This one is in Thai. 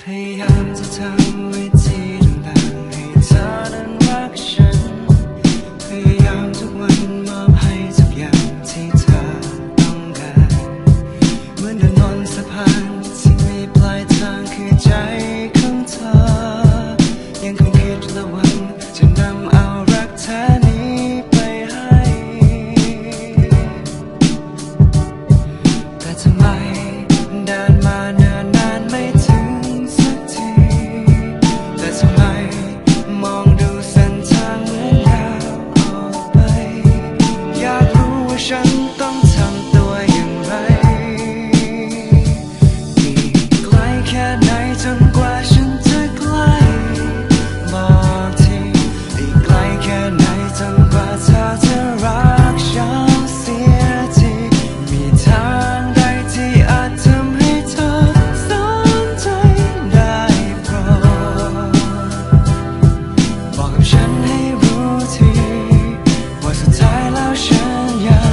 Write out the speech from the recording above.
พยายามจะทำวิธีต่างๆให้เธอนั้นรักฉัน พยายามทุกวันมอบให้ทุกอย่างที่เธอต้องการ เหมือนเดินบนสะพานที่มีปลายทางคือใจของเธอ ยังคงคิดละวันจะนำเอารักแท้นี้ไปให้ แต่ทำไมดินมา 海浪悬崖